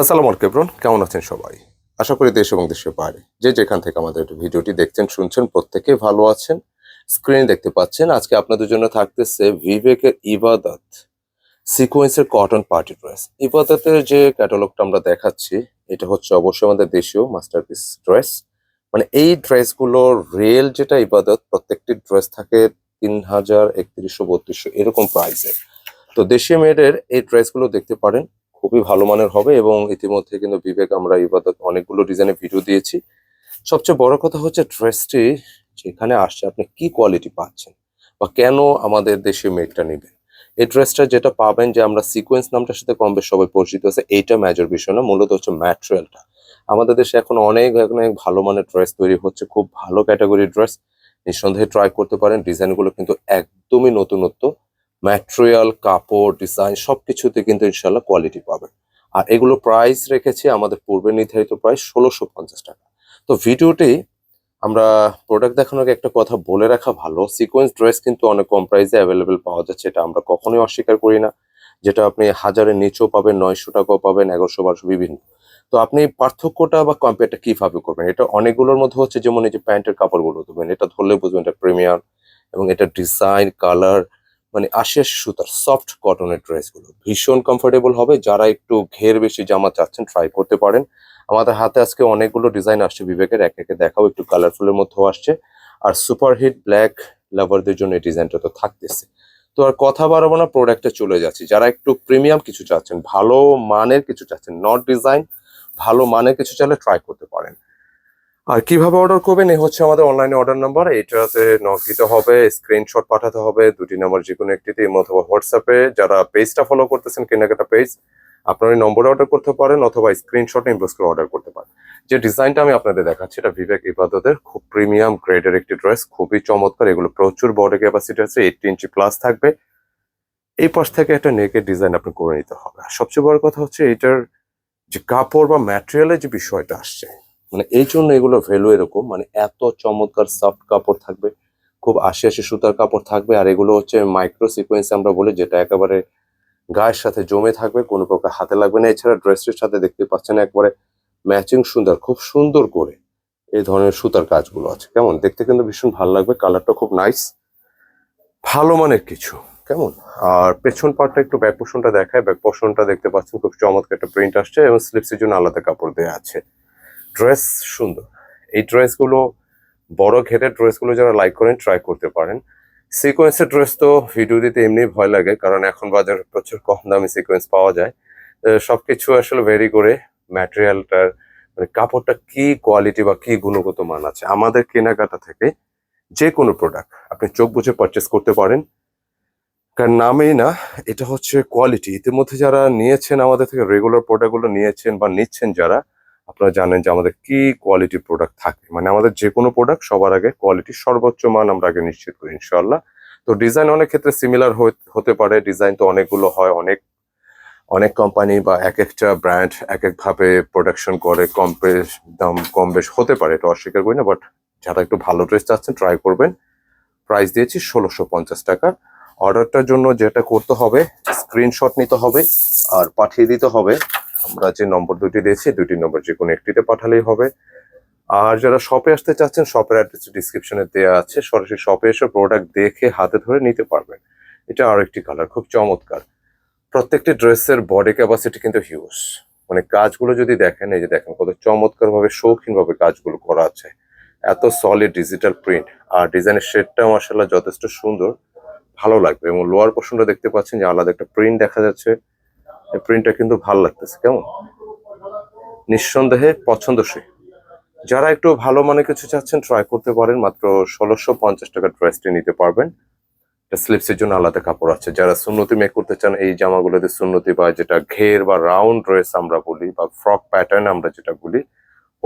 আসসালামু আলাইকুম কেমন আছেন সবাই? আশা করি দেশ এবং দেশের বাইরে যে যেখান থেকে আমাদের ভিডিওটি দেখছেন, শুনছেন, প্রত্যেকে ভালো আছেন। স্ক্রিনে দেখতে পাচ্ছেন, আজকে আপনাদের জন্য থাকতেছে বিবেকের ইবাদত। সিকোয়েন্সের কটন পার্টি ড্রেস ইবাদতের যে ক্যাটালগটা আমরা দেখাচ্ছি, এটা হচ্ছে অবশ্যই আমাদের দেশীয় মাস্টারপিস ড্রেস মানে এই ড্রেসগুলোর রিয়েল যেটা ইবাদত, প্রত্যেকটি ড্রেস থাকে তিন হাজার একত্রিশশো বত্রিশশো এরকম প্রাইসের তো দেশীয় মেয়েদের এই ড্রেসগুলো দেখতে পারেন। খুবই ভালো মানের হবে এবং ইতিমধ্যে কিন্তু বিবেক আমরা ইবাদত অনেকগুলো ডিজাইনের ভিডিও দিয়েছি। সবচেয়ে বড় কথা হচ্ছে ড্রেসটি যেখানে আসছে, আপনি কি কোয়ালিটি পাচ্ছেন বা কেন আমাদের দেশে মেয়েটা নেবেন? এই ড্রেসটা যেটা পাবেন যে আমরা সিকোয়েন্স নামটার সাথে কম বেশ সবাই পরিচিত আছে, এইটা মেজর বিষয় না, মূলত হচ্ছে ম্যাটেরিয়ালটা আমাদের দেশে এখন অনেক অনেক ভালো মানের ড্রেস তৈরি হচ্ছে, খুব ভালো ক্যাটাগরির ড্রেস নিঃসন্দেহে ট্রাই করতে পারেন ডিজাইনগুলো কিন্তু একদমই নতুনত্ব। ম্যাটেরিয়াল কাপড় ডিজাইন সব কিছুতে কিন্তু ইনশাল্লাহ কোয়ালিটি পাবেন। আর এগুলো প্রাইস রেখেছি, আমাদের পূর্বে নির্ধারিত প্রাইস ষোলোশো পঞ্চাশ টাকা। তো ভিডিওটি আমরা প্রোডাক্ট দেখানোর আগে একটা কথা বলে রাখা ভালো। সিকোয়েন্স ড্রেস কিন্তু অনেক কম প্রাইসে অ্যাভেলেবেল পাওয়া যাচ্ছে, এটা আমরা কখনোই অস্বীকার করি না। যেটা আপনি হাজারের নিচেও পাবেন, নয়শো টাকাও পাবেন, এগারোশো, বারোশো, বিভিন্ন। তো আপনি পার্থক্যটা বা কম্পেয়ারটা কীভাবে করবেন? এটা অনেকগুলোর মধ্যে হচ্ছে, যেমন এই যে প্যান্টের কাপড়গুলো দেবেন এটা ধরলে বুঝবেন এটা প্রিমিয়াম এবং এটা ডিজাইন কালার মানে আশের সুতার সফট কটনের ড্রেসগুলো ভীষণ কমফোর্টেবল হবে। যারা একটু ঘের বেশি জামা চাচ্ছেন ট্রাই করতে পারেন। আমাদের হাতে আজকে অনেকগুলো ডিজাইন আসছে বিবেকের। এক একে দেখাও, একটু কালারফুলের মধ্যেও আসছে। আর সুপারহিট ব্ল্যাক লাভারদের জন্য এই ডিজাইনটা তো থাকতেছে। তো আর কথা বাড়াবো না প্রোডাক্টে চলে যাচ্ছি। যারা একটু প্রিমিয়াম কিছু চাচ্ছেন, ভালো মানের কিছু চাচ্ছেন নট ডিজাইন ভালো মানের কিছু চাইলে ট্রাই করতে পারেন। আর কীভাবে অর্ডার করবেন, এই হচ্ছে আমাদের অনলাইনে অর্ডার নাম্বার এইটাতে নক দিতে হবে স্ক্রিনশট পাঠাতে হবে, দুটি নাম্বার যে কোনো একটিতে অথবা হোয়াটসঅ্যাপে যারা পেজটা ফলো করতেছেন, কেনাকাটা পেজ আপনার ওই নম্বরে অর্ডার করতে পারেন অথবা স্ক্রিনশট ইনবক্স করে অর্ডার করতে পারেন। যে ডিজাইনটা আমি আপনাদের দেখাচ্ছি, এটা বিবেক ইবাদতের খুব প্রিমিয়াম গ্রেডের একটি ড্রেস খুবই চমৎকার, এগুলো প্রচুর বডি ক্যাপাসিটি আছে এইটটি ইঞ্চি প্লাস থাকবে। এই পাশ থেকে একটা নেকের ডিজাইন আপনি করে নিতে হবে। আর সবচেয়ে বড় কথা হচ্ছে, এটার যে কাপড় বা ম্যাটেরিয়ালের যে বিষয়টা আসছে মানে এই জন্য এগুলো ভ্যালু এরকম। মানে এত চমৎকার সফট কাপড় থাকবে, খুব আশি আশি সুতার কাপড় থাকবে, আর এগুলো হচ্ছে মাইক্রো সিকোয়েন্স আমরা বলি, যেটা একেবারে গায়ের সাথে জমে থাকবে, কোনো প্রকার হাতে লাগবে না। এছাড়া ড্রেসটির সাথে দেখতে পাচ্ছেন একবারে ম্যাচিং সুন্দর, খুব সুন্দর করে এই ধরনের সুতার কাজগুলো আছে। কেমন? দেখতে কিন্তু ভীষণ ভালো লাগবে কালারটা খুব নাইস ভালো মানের কিছু। কেমন? আর পেছন পার্টটা একটু ব্যাক পোষণটা দেখায় ব্যাক পোষণটা দেখতে পাচ্ছেন, খুব চমৎকার একটা প্রিন্ট আসছে এবং স্লিপসের জন্য আলাদা কাপড় দেওয়া আছে। ড্রেস সুন্দর। এই ড্রেসগুলো বড় ঘেরের ড্রেসগুলো যারা লাইক করেন ট্রাই করতে পারেন। সিকোয়েন্সের ড্রেস তো ভিডিও দিতে এমনি ভয় লাগে কারণ এখন বাজারে প্রচুর কম দামে সিকোয়েন্স পাওয়া যায়। আহ, সবকিছু আসলে ভেরি করে ম্যাটেরিয়ালটার মানে কাপড়টা কি কোয়ালিটি বা কি গুণগত মান আছে আমাদের কেনাকাটা থেকে যে কোনো প্রোডাক্ট আপনি চোখ বুঝে পারচেস করতে পারেন। কারণ নামেই না এটা হচ্ছে কোয়ালিটি ইতিমধ্যে যারা নিয়েছেন আমাদের থেকে রেগুলার প্রোডাক্টগুলো নিয়েছেন বা নিচ্ছেন যারা আপনারা জানেন যে আমাদের কি কোয়ালিটি প্রোডাক্ট থাকে। মানে আমাদের যে কোনো প্রোডাক্ট সবার আগে কোয়ালিটি সর্বোচ্চ মান আমরা আগে নিশ্চিত করি ইনশাল্লাহ তো ডিজাইন অনেক ক্ষেত্রে সিমিলার হতে পারে। ডিজাইন তো অনেকগুলো হয়, অনেক অনেক কোম্পানি বা এক একটা ব্র্যান্ড এক একভাবে প্রোডাকশন করে, কম বেশ, দাম কম বেশ হতে পারে, এটা অস্বীকার করি না বাট যারা একটু ভালো ড্রেস চাচ্ছেন ট্রাই করবেন। প্রাইস দিয়েছি ষোলোশো পঞ্চাশ টাকা। অর্ডারটার জন্য যেটা করতে হবে স্ক্রিনশট নিতে হবে আর পাঠিয়ে দিতে হবে। আমরা যে নম্বর দুটি দিয়েছি দুটি নম্বর যে কোনো একটিতে পাঠালেই হবে। আর যারা শপে আসতে চাচ্ছেন শপের অ্যাড্রেস ডিসক্রিপশনে দেওয়া আছে, সরাসরি শপে এসে প্রোডাক্ট দেখে হাতে ধরে নিতে পারবেন। এটা আরেকটি কালার খুব চমৎকার। প্রত্যেকটি ড্রেসের বডি ক্যাপাসিটি কিন্তু হিউজ মানে কাজগুলো যদি দেখেন, এই যে দেখেন কত চমৎকার ভাবে শৌখিন ভাবে কাজগুলো করা আছে। এত সলিড ডিজিটাল প্রিন্ট আর ডিজাইনের শেডটা মার্শাল্লাহ যথেষ্ট সুন্দর। ভালো লাগবে এবং লোয়ার পোর্শনটা দেখতে পাচ্ছেন যে আলাদা একটা প্রিন্ট দেখা যাচ্ছে। এই প্রিন্টটা কিন্তু ভালো লাগতেছে, কেমন? নিঃসন্দেহে পছন্দসই। যারা একটু ভালো মানে কিছু চাচ্ছেন ট্রাই করতে পারেন। মাত্র ষোলোশো পঞ্চাশ টাকার ড্রেসটি নিতে পারবেন। স্লিপসের জন্য আলাদা কাপড় আছে। যারা সুন্নতি মেক করতে চান, এই জামাগুলোতে সুন্নতি বা যেটা ঘের বা রাউন্ড ড্রেস আমরা বলি, বা ফ্রক প্যাটার্ন আমরা যেটা বলি,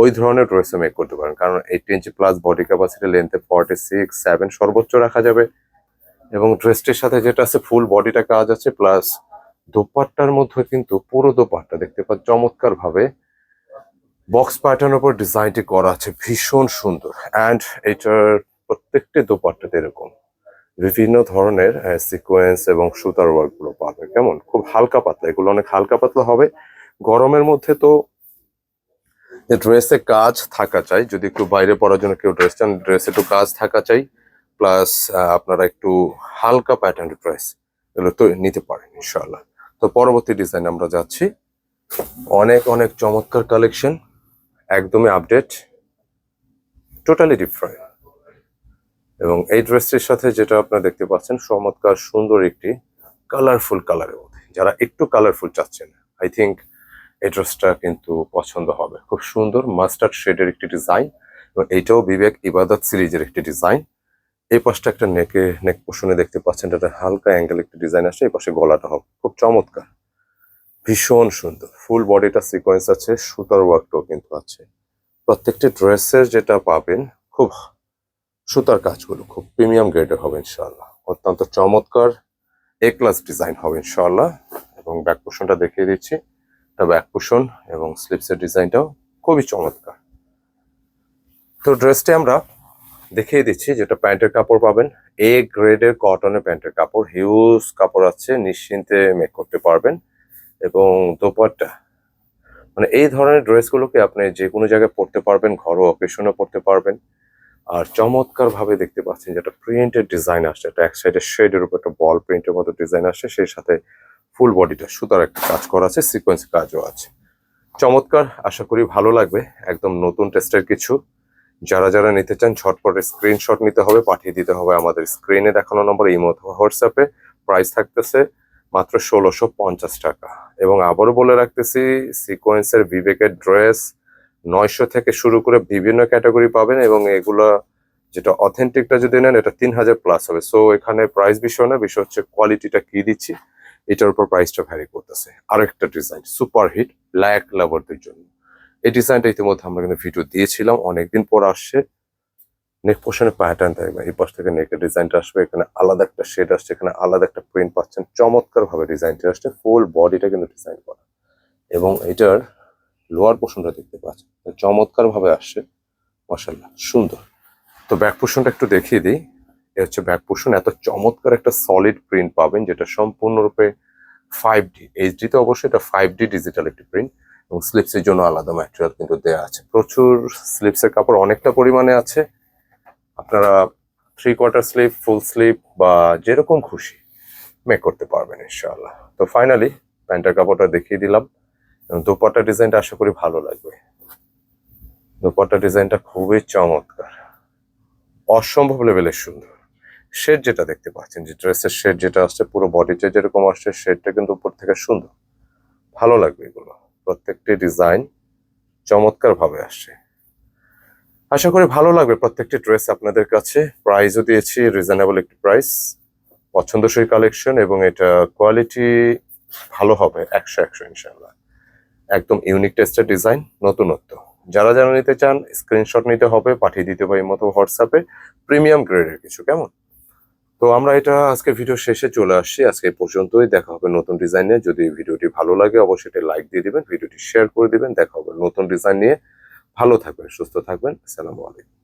ওই ধরনের ড্রেসে মেক করতে পারেন। কারণ eight inch plus body capacity লেন্থে forty six seven সর্বোচ্চ রাখা যাবে। এবং ড্রেসটির সাথে যেটা আছে ফুল বডিটা কাজ আছে প্লাস দোপাট্টার মধ্যে কিন্তু পুরো দোপাট্টা দেখতে পাচ্ছ চমৎকার ভাবে বক্স প্যাটার্নের উপর ডিজাইনটি করা আছে, ভীষণ সুন্দর। অ্যান্ড এটার প্রত্যেকটি দোপাট্টাতে এরকম বিভিন্ন ধরনের সিকোয়েন্স এবং সুতার ওয়ার্কগুলো পাবে। কেমন? খুব হালকা পাতলা। এগুলো অনেক হালকা পাতলা হবে। গরমের মধ্যে তো ড্রেসে কাজ থাকা চাই, যদি একটু বাইরে পড়ার জন্য কেউ ড্রেস চান ড্রেসে একটু কাজ থাকা চাই। প্লাস আপনারা একটু হালকা প্যাটার্ন ড্রেস এগুলো তো নিতে পারেন ইনশাল্লাহ তো পরবর্তী ডিজাইন আমরা যাচ্ছি। অনেক অনেক চমৎকার কালেকশন একদমই আপডেট টোটালি ডিফারেন্ট এবং এই ড্রেসটির সাথে যেটা আপনারা দেখতে পাচ্ছেন, চমৎকার সুন্দর একটি কালারফুল কালারের মধ্যে। যারা একটু কালারফুল চাচ্ছেন আই থিঙ্ক এই ড্রেসটা কিন্তু পছন্দ হবে। খুব সুন্দর মাস্টার্ড শেডের একটি ডিজাইন এবং এইটাও বিবেক ইবাদত সিরিজের একটি ডিজাইন এই পাশটা একটা নেকে, নেক পোষণে দেখতে পাচ্ছেন, এটা হালকা অ্যাঙ্গেল একটি ডিজাইন আসে এই পাশে গলাটা হবে। খুব চমৎকার। ভীষণ সুন্দর। ফুল বডিটা সিকোয়েন্স আছে, সুতার ওয়ার্কটাও কিন্তু আছে। প্রত্যেকটি ড্রেসের যেটা পাবেন, খুব সুতার কাজগুলো, খুব প্রিমিয়াম গ্রেডের হবে ইনশাআল্লাহ। অত্যন্ত চমৎকার এ ক্লাস ডিজাইন হবে ইনশাল্লাহ এবং ব্যাক পোষণটা দেখিয়ে দিচ্ছি। এটা ব্যাক পোষণ এবং স্লিপসের ডিজাইনটাও খুবই চমৎকার। তো ড্রেসটি আমরা দেখিয়ে দিচ্ছি যেটা প্যান্টের কাপড় পাবেন। এ গ্রেডের কটনের প্যান্টের কাপড়। হিউজ কাপড় আছে, নিশ্চিন্তে মেক করতে পারবেন। এবং দোপাট্টা। মানে এই ধরনের ড্রেসগুলোকে আপনি যে কোনো জায়গায় পরতে পারবেন, ঘরোয়া অকেশনে পরতে পারবেন। আর চমৎকার ভাবে দেখতে পাচ্ছেন যেটা প্রিন্টের ডিজাইন আসছে। এটা এক সাইডে শেডের উপর একটা বল প্রিন্টের মতো ডিজাইন আসছে। সেই সাথে ফুল বডিটা সুতার একটা কাজ করা আছে সিকোয়েন্স কাজও আছে। চমৎকার। আশা করি ভালো লাগবে। একদম নতুন টেস্টের কিছু। যারা যারা নিতে চান, ঝটপটে স্ক্রিনশট নিতে হবে, পাঠিয়ে দিতে হবে আমাদের স্ক্রিনে দেখানো নম্বর ইমো অথবা হোয়াটসঅ্যাপে প্রাইস থাকতেছে মাত্র ষোলোশো পঞ্চাশ টাকা। এবং আবারও বলে রাখতেছি সিকোয়েন্সের বিবেকের ড্রেস নয়শো থেকে শুরু করে বিভিন্ন ক্যাটাগরি পাবেন এবং এগুলা যেটা অথেন্টিকটা যদি নেন, এটা তিন হাজার প্লাস হবে। সো এখানে প্রাইস বিষয় না, বিষয় হচ্ছে কোয়ালিটিটা কি দিচ্ছি, এটার উপর প্রাইসটা ভ্যারি করতেছে। আরেকটা ডিজাইন সুপার হিট ব্ল্যাক লাভারদের জন্য। এই ডিজাইনটা ইতিমধ্যে আমরা কিন্তু ভিডিও দিয়েছিলাম, অনেকদিন পর আসছে। নেক পোর্শনে প্যাটার্ন থাকবে এই পাশ থেকে নেকের ডিজাইনটা আসবে, এখানে আলাদা একটা শেড আসছে, এখানে আলাদা একটা প্রিন্ট পাচ্ছেন। চমৎকার ভাবে ডিজাইনটা আসছে ফুল বডিটা কিন্তু ডিজাইন করা। এবং এটার লোয়ার পোর্শনটা দেখতে পাচ্ছেন চমৎকার ভাবে আসছে মাসাল্লাহ সুন্দর। তো ব্যাক পোর্শনটা একটু দেখিয়ে দিই, এ হচ্ছে ব্যাক পোর্শন এত চমৎকার একটা সলিড প্রিন্ট পাবেন, যেটা সম্পূর্ণরূপে ফাইভ ডি এইচডিতে অবশ্যই এটা ফাইভ ডি ডিজিটাল একটি প্রিন্ট এবং স্লিপসের জন্য আলাদা ম্যাটেরিয়াল কিন্তু দেওয়া আছে। প্রচুর স্লিপসের কাপড় অনেকটা পরিমাণে আছে। আপনারা three quarter sleeve full sleeve বা যেরকম খুশি মেক করতে পারবেন ইনশাআল্লাহ। তো ফাইনালি প্যান্টের কাপড়টা দেখিয়ে দিলাম এবং দোপাট্টা ডিজাইনটা আশা করি ভালো লাগবে। দোপাট্টা ডিজাইনটা খুবই চমৎকার। অসম্ভব লেভেলের সুন্দর। শেড যেটা দেখতে পাচ্ছেন যে ড্রেসের শেড যেটা আসছে, পুরো বডিতে যেরকম আসছে শেডটা কিন্তু উপর থেকে সুন্দর। ভালো লাগবে এগুলো। প্রত্যেকটি ডিজাইন চমৎকার ভাবে আসছে। আশা করি ভালো লাগবে প্রত্যেকটি ড্রেস আপনাদের কাছে। প্রাইসও দিয়েছি রিজনেবল একটি প্রাইস পছন্দসই কালেকশন এবং এটা কোয়ালিটি ভালো হবে, একশো একশো ইনশাল্লাহ একদম ইউনিক টেস্টের ডিজাইন নতুনত্ব। যারা যারা নিতে চান স্ক্রিনশট নিতে হবে, পাঠিয়ে দিতে হবে এই মতো হোয়াটসঅ্যাপে প্রিমিয়াম গ্রেডের কিছু, কেমন? তো আমরা এটা আজকে ভিডিও শেষে চলে আসছি। আজকে পর্যন্তই। দেখা হবে নতুন ডিজাইন নিয়ে। যদি ভিডিওটি ভালো লাগে, অবশ্যই এটা লাইক দিয়ে দিবেন ভিডিওটি শেয়ার করে দিবেন। দেখা হবে নতুন ডিজাইন নিয়ে। ভালো থাকবেন, সুস্থ থাকবেন। আসসালামু আলাইকুম।